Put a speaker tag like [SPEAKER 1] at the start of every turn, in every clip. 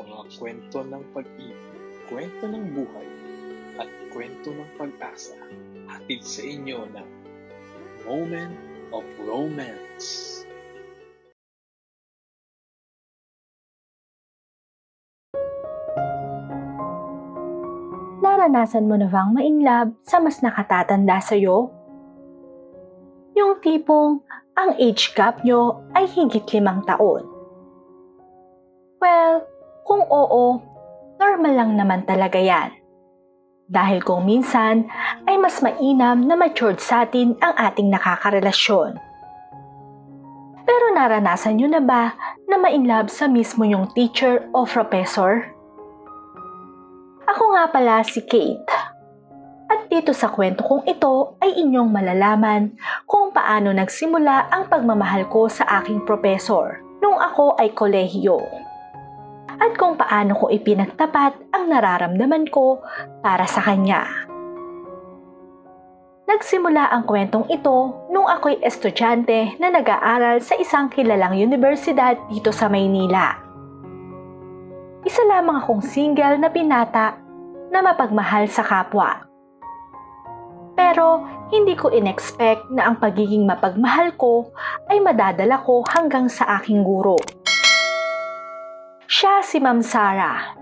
[SPEAKER 1] mga kwento ng pag-ibig, kwento ng buhay, at kwento ng pag-asa hatid sa inyo ng Moment of Romance.
[SPEAKER 2] Naranasan mo na bang ma-inlove sa mas nakatatanda sa'yo? Yung tipong ang age gap nyo ay higit limang taon. Well, kung oo, normal lang naman talaga yan. Dahil kung minsan ay mas mainam na matured sa atin ang ating nakakarelasyon. Pero naranasan nyo na ba na ma-inlove sa mismo yung teacher o professor? Ako nga pala si Kate. At dito sa kwento kong ito ay inyong malalaman kung paano nagsimula ang pagmamahal ko sa aking professor nung ako ay kolehiyo. At kung paano ko ipinagtapat ang nararamdaman ko para sa kanya. Nagsimula ang kwentong ito nung ako'y estudyante na nag-aaral sa isang kilalang universidad dito sa Maynila isa lamang akong single na binata na mapagmahal sa kapwa. Pero hindi ko inexpect na ang pagiging mapagmahal ko ay madadala ko hanggang sa aking guro. Siya si Ma'am Sara,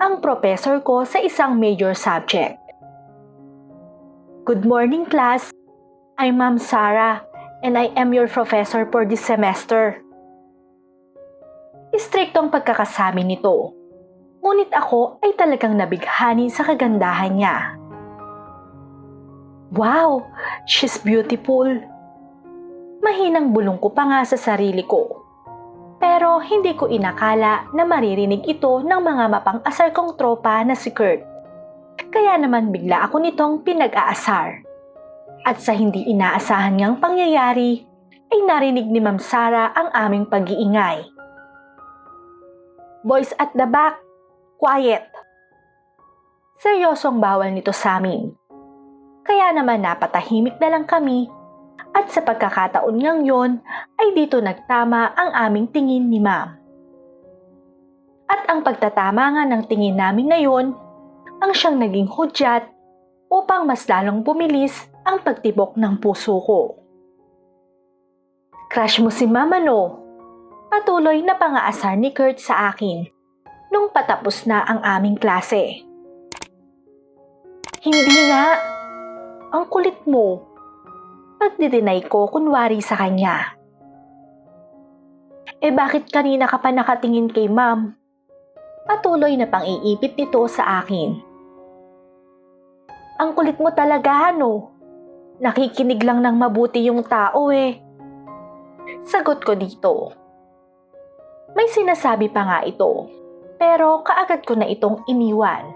[SPEAKER 2] ang professor ko sa isang major subject. Good morning class, I'm Ma'am Sara and I am your professor for this semester. Istrikto ang pagkakasabi nito. Ngunit ako ay talagang nabighani sa kagandahan niya. Wow, she's beautiful. Mahinang bulong ko pa nga sa sarili ko. Pero hindi ko inakala na maririnig ito ng mga mapang-asar kong tropa na si Kurt. Kaya naman bigla ako nitong pinag-aasar. At sa hindi inaasahan niyang pangyayari, ay narinig ni Ma'am Sara ang aming pag-iingay. Boys at the back, quiet. Seryosong bawal nito sa amin. Kaya naman napatahimik na lang kami at sa pagkakataon ngang yon ay dito nagtama ang aming tingin ni ma'am. At ang pagtatama nga ng tingin namin ngayon ang siyang naging hudyat upang mas lalong bumilis ang pagtibok ng puso ko. Crush mo si mama no? Patuloy na pangaasar ni Kurt sa akin nung patapos na ang aming klase. Hindi nga. Ang kulit mo. Pagdidinay ko kunwari sa kanya. Eh bakit kanina ka pa nakatingin kay ma'am? Patuloy na pang-iipit nito sa akin. Ang kulit mo talaga, ano? Nakikinig lang ng mabuti yung tao eh. Sagot ko dito. May sinasabi pa nga ito, pero kaagad ko na itong iniwan.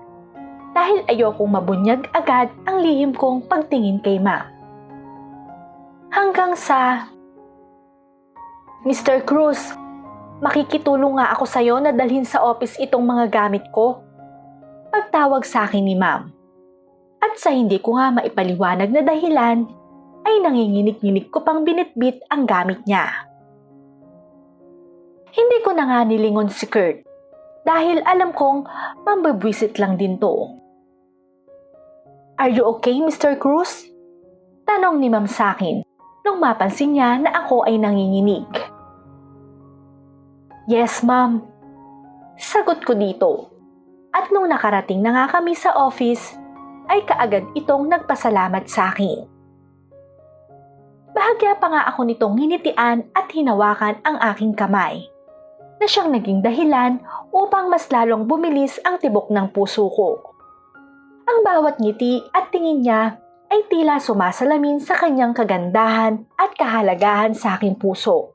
[SPEAKER 2] Dahil ayokong mabunyag agad ang lihim kong pagtingin kay ma. Hanggang sa... Mr. Cruz, makikitulong nga ako sa'yo na dalhin sa office itong mga gamit ko. Pagtawag sa akin ni ma'am. At sa hindi ko nga maipaliwanag na dahilan, ay nanginginig-nginig ko pang binitbit ang gamit niya. Hindi ko na nga nilingon si Kurt dahil alam kong mambabwisit lang din to. Are you okay, Mr. Cruz? Tanong ni ma'am sa akin nung mapansin niya na ako ay nanginginig. Yes, ma'am. Sagot ko dito. At nung nakarating na nga kami sa office, ay kaagad itong nagpasalamat sa akin. Bahagya pa nga ako nitong hinitian at hinawakan ang aking kamay na siyang naging dahilan upang mas lalong bumilis ang tibok ng puso ko. Ang bawat ngiti at tingin niya ay tila sumasalamin sa kanyang kagandahan at kahalagahan sa aking puso.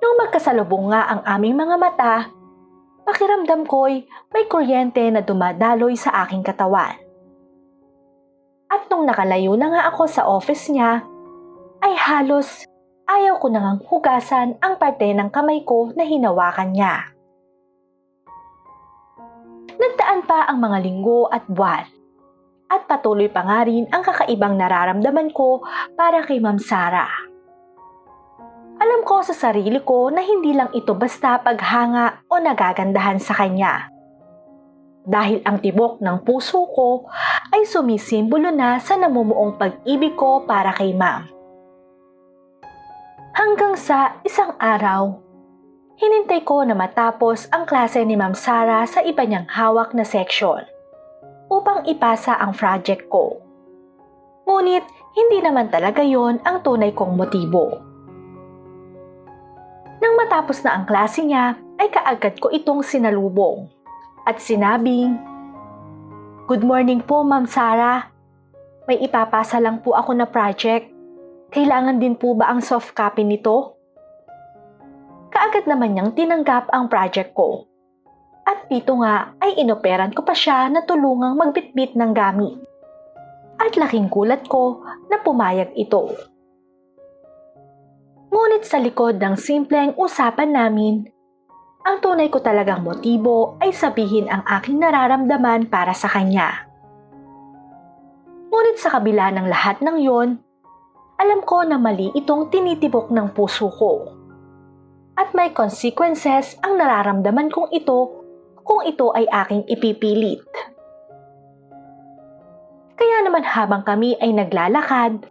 [SPEAKER 2] Nung magkasalubong nga ang aming mga mata, pakiramdam ko'y may kuryente na dumadaloy sa aking katawan. At nung nakalayo na nga ako sa office niya, ay halos ayaw ko nang hugasan ang parte ng kamay ko na hinawakan niya. Nagdaan pa ang mga linggo at buwan. At patuloy pa nga rin ang kakaibang nararamdaman ko para kay Ma'am Sara. Alam ko sa sarili ko na hindi lang ito basta paghanga o nagagandahan sa kanya. Dahil ang tibok ng puso ko ay sumisimbolo na sa namumuong pag-ibig ko para kay ma'am. Hanggang sa isang araw, hinintay ko na matapos ang klase ni Ma'am Sara sa iba niyang hawak na section upang ipasa ang project ko. Ngunit hindi naman talaga yon ang tunay kong motibo. Nang matapos na ang klase niya, ay kaagad ko itong sinalubong at sinabing, Good morning po, Ma'am Sara. May ipapasa lang po ako na project. Kailangan din po ba ang soft copy nito? Kaagad naman niyang tinanggap ang project ko. At dito nga ay inoperan ko pa siya na tulungang magbitbit ng gamit. At laking gulat ko na pumayag ito. Ngunit sa likod ng simpleng usapan namin, ang tunay ko talagang motibo ay sabihin ang aking nararamdaman para sa kanya. Ngunit sa kabila ng lahat ng yon, alam ko na mali itong tinitibok ng puso ko. At may consequences ang nararamdaman kong ito kung ito ay aking ipipilit. Kaya naman habang kami ay naglalakad,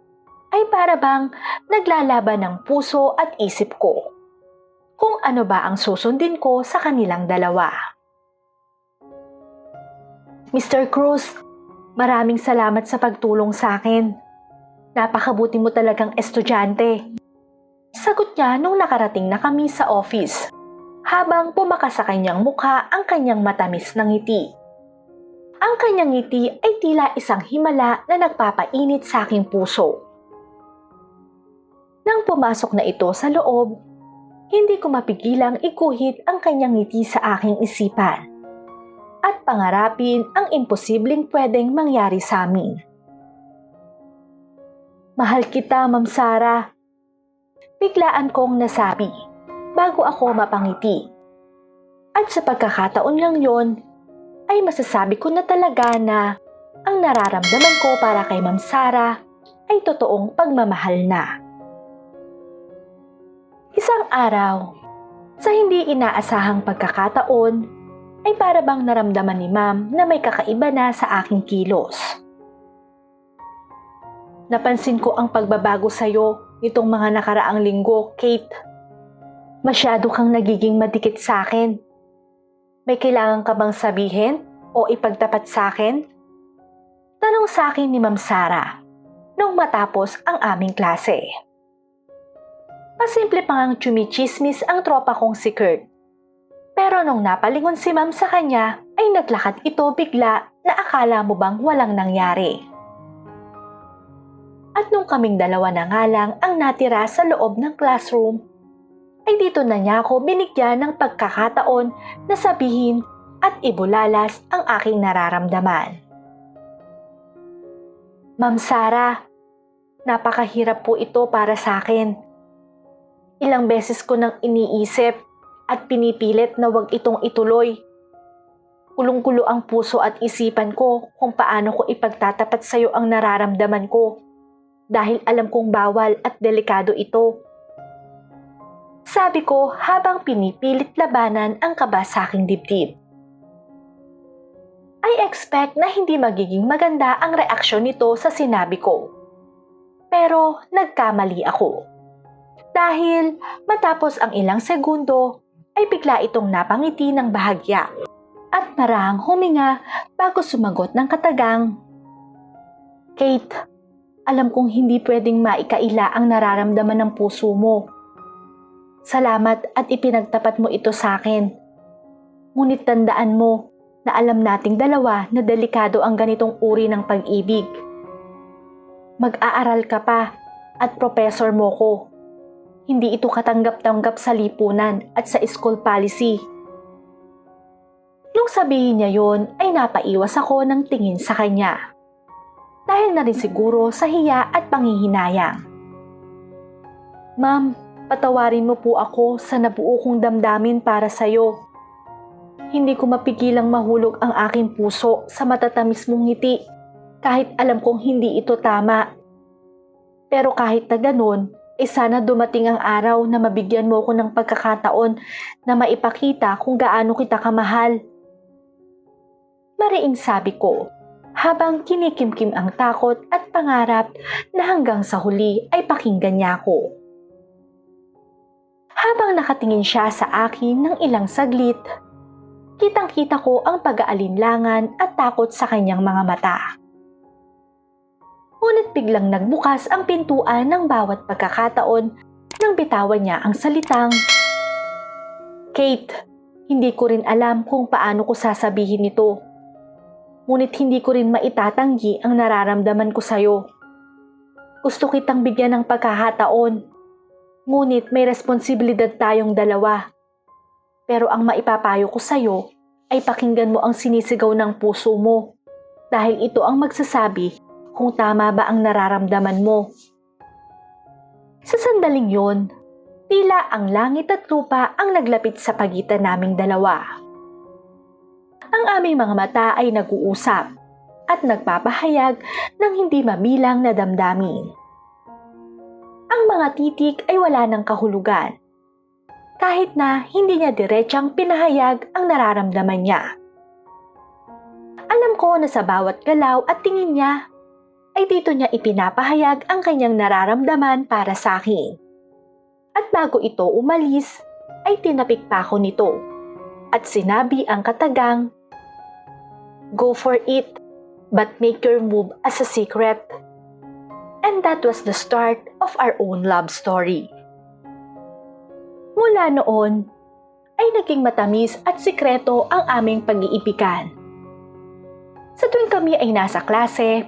[SPEAKER 2] ay para bang naglalaban ng puso at isip ko kung ano ba ang susundin ko sa kanilang dalawa. Mr. Cruz, maraming salamat sa pagtulong sa akin. Napakabuti mo talagang estudyante. Sagot niya nung nakarating na kami sa office habang pumaka sa kanyang mukha ang kanyang matamis na ngiti. Ang kanyang ngiti ay tila isang himala na nagpapainit sa aking puso. Nang pumasok na ito sa loob, hindi ko mapigilang ikuhit ang kanyang ngiti sa aking isipan at pangarapin ang imposibleng pwedeng mangyari sa amin. Mahal kita, Ma'am Sara. Biglaan kong nasabi bago ako mapangiti. At sa pagkakataon lang yon, ay masasabi ko na talaga na ang nararamdaman ko para kay Ma'am Sara ay totoong pagmamahal na. Isang araw, sa hindi inaasahang pagkakataon, ay para bang naramdaman ni Ma'am na may kakaiba na sa aking kilos. Napansin ko ang pagbabago sa'yo nitong mga nakaraang linggo, Kate. Masyado kang nagiging madikit sa akin. May kailangan ka bang sabihin o ipagtapat sa akin? Tanong sa akin ni Ma'am Sara nung matapos ang aming klase. Pasimple pa ngang chumichismis ang tropa kong si Kurt. Pero nung napalingon si Ma'am sa kanya, ay naglakad ito bigla na akala mo bang walang nangyari. At nung kaming dalawa na nga lang ang natira sa loob ng classroom, ay dito na niya ako binigyan ng pagkakataon na sabihin at ibulalas ang aking nararamdaman. Ma'am Sara, napakahirap po ito para sa akin. Ilang beses ko nang iniisip at pinipilit na wag itong ituloy. Kulong-kulo ang puso at isipan ko kung paano ko ipagtatapat sa iyo ang nararamdaman ko dahil alam kong bawal at delikado ito. Sabi ko habang pinipilit labanan ang kaba sa aking dibdib. I expect na hindi magiging maganda ang reaksyon nito sa sinabi ko. Pero nagkamali ako. Dahil matapos ang ilang segundo ay bigla itong napangiti ng bahagya at marahang huminga bago sumagot ng katagang. Kate, alam kong hindi pwedeng maikaila ang nararamdaman ng puso mo. Salamat at ipinagtapat mo ito sa akin. Ngunit tandaan mo na alam nating dalawa na delikado ang ganitong uri ng pag-ibig. Mag-aaral ka pa at professor mo ko. Hindi ito katanggap-tanggap sa lipunan at sa school policy. Nung sabihin niya yon ay napaiwas ako ng tingin sa kanya. Dahil na rin siguro sa hiya at panghihinayang. Ma'am, patawarin mo po ako sa nabuo kong damdamin para sa'yo. Hindi ko mapigilang mahulog ang aking puso sa matatamis mong ngiti kahit alam kong hindi ito tama. Pero kahit na ganun, eh sana dumating ang araw na mabigyan mo ko ng pagkakataon na maipakita kung gaano kita kamahal. Mariing sabi ko, habang kinikimkim ang takot at pangarap na hanggang sa huli ay pakinggan niya ako. Habang nakatingin siya sa akin ng ilang saglit, kitang-kita ko ang pag-aalinlangan at takot sa kanyang mga mata. Ngunit biglang nagbukas ang pintuan ng bawat pagkakataon nang bitawan niya ang salitang, Kate, hindi ko rin alam kung paano ko sasabihin ito. Ngunit hindi ko rin maitatanggi ang nararamdaman ko sa'yo. Gusto kitang bigyan ng pagkakataon. Ngunit may responsibilidad tayong dalawa. Pero ang maipapayo ko sa'yo ay pakinggan mo ang sinisigaw ng puso mo dahil ito ang magsasabi kung tama ba ang nararamdaman mo. Sa sandaling yon, tila ang langit at lupa ang naglapit sa pagitan naming dalawa. Ang aming mga mata ay nag-uusap at nagpapahayag ng hindi mabilang na damdamin. Mga titik ay wala ng kahulugan, kahit na hindi niya diretsang pinahayag ang nararamdaman niya. Alam ko na sa bawat galaw at tingin niya ay dito niya ipinapahayag ang kanyang nararamdaman para sa akin. At bago ito umalis, ay tinapik pa ako nito at sinabi ang katagang, Go for it, but make your move as a secret. And that was the start of our own love story. Mula noon, ay naging matamis at sikreto ang aming pag-iibigan. Sa tuwing kami ay nasa klase,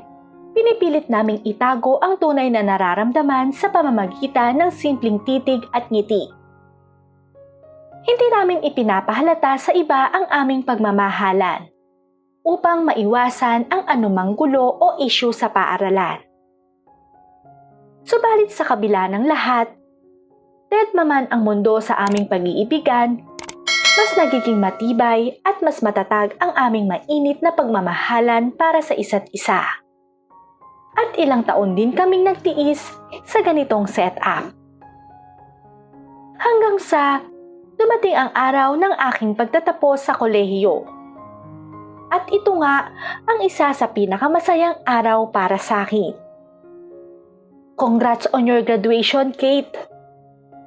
[SPEAKER 2] pinipilit naming itago ang tunay na nararamdaman sa pamamagitan ng simpleng titig at ngiti. Hindi namin ipinapahalata sa iba ang aming pagmamahalan upang maiwasan ang anumang gulo o isyu sa paaralan. Subalit sa kabila ng lahat, dead maman ang mundo sa aming pag-iibigan, mas nagiging matibay at mas matatag ang aming mainit na pagmamahalan para sa isa't isa. At ilang taon din kaming nagtiis sa ganitong setup. Hanggang sa dumating ang araw ng aking pagtatapos sa kolehiyo. At ito nga ang isa sa pinakamasayang araw para sa akin. Congrats on your graduation, Kate.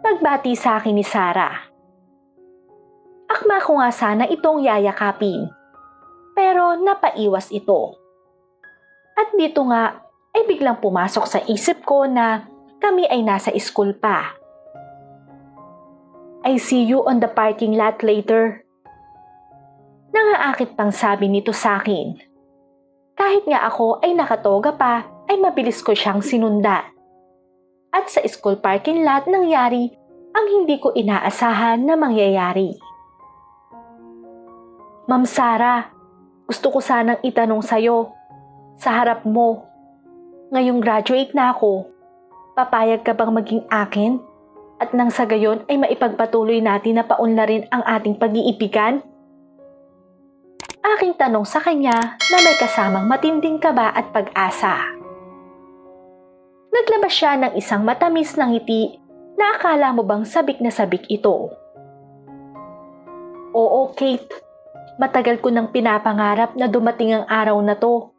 [SPEAKER 2] Pagbati sa akin ni Sarah. Akma ko nga sana itong yayakapin. Pero napaiwas ito. At dito nga ay biglang pumasok sa isip ko na kami ay nasa school pa. I see you on the parking lot later. Nangaakit pang sabi nito sa akin. Kahit nga ako ay nakatoga pa, ay mabilis ko siyang sinundan. At sa school parking lot nangyari ang hindi ko inaasahan na mangyayari. Ma'am Sara, gusto ko sanang itanong sa'yo, sa harap mo, ngayong graduate na ako, papayag ka bang maging akin? At nang sa gayon ay maipagpatuloy natin na paunlarin ang ating pag-iibigan? Aking tanong sa kanya na may kasamang matinding kaba at pag-asa. Naglabas siya ng isang matamis na ngiti na akala mo bang sabik na sabik ito. Oo, Kate. Matagal ko nang pinapangarap na dumating ang araw na to,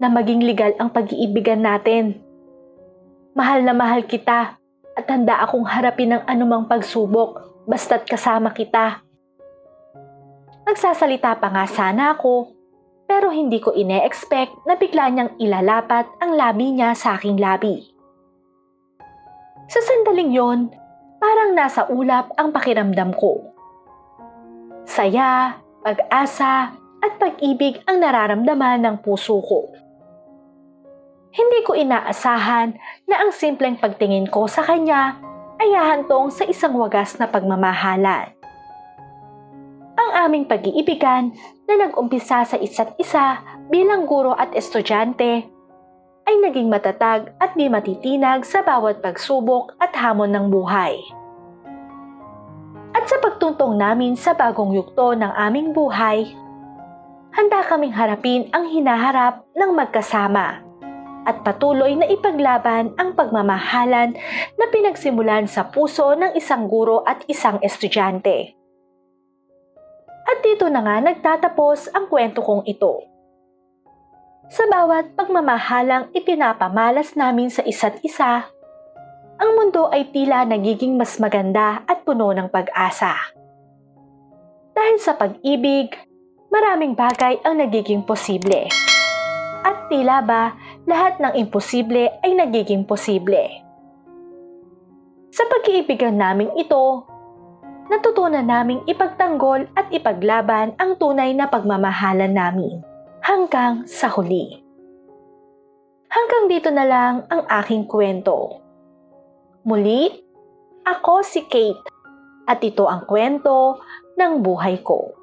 [SPEAKER 2] na maging legal ang pag-iibigan natin. Mahal na mahal kita at handa akong harapin ang anumang pagsubok basta't kasama kita. Nagsasalita pa nga sana ako, pero hindi ko ine-expect na bigla niyang ilalapat ang labi niya sa aking labi. Sa sandaling yon, parang nasa ulap ang pakiramdam ko. Saya, pag-asa, at pag-ibig ang nararamdaman ng puso ko. Hindi ko inaasahan na ang simpleng pagtingin ko sa kanya ay hahantong sa isang wagas na pagmamahalan. Ang aming pag-iibigan na nag-umpisa sa isa't isa bilang guro at estudyante ay naging matatag at di matitinag sa bawat pagsubok at hamon ng buhay. At sa pagtuntong namin sa bagong yugto ng aming buhay, handa kaming harapin ang hinaharap ng magkasama at patuloy na ipaglaban ang pagmamahalan na pinagsimulan sa puso ng isang guro at isang estudyante. At dito na nga nagtatapos ang kwento kong ito. Sa bawat pagmamahalang ipinapamalas namin sa isa't isa, ang mundo ay tila nagiging mas maganda at puno ng pag-asa. Dahil sa pag-ibig, maraming bagay ang nagiging posible. At tila ba lahat ng imposible ay nagiging posible. Sa pag-iibigan naming ito, natutunan naming ipagtanggol at ipaglaban ang tunay na pagmamahalan namin hanggang sa huli. Hanggang dito na lang ang aking kwento. Muli, ako si Kate at ito ang kwento ng buhay ko.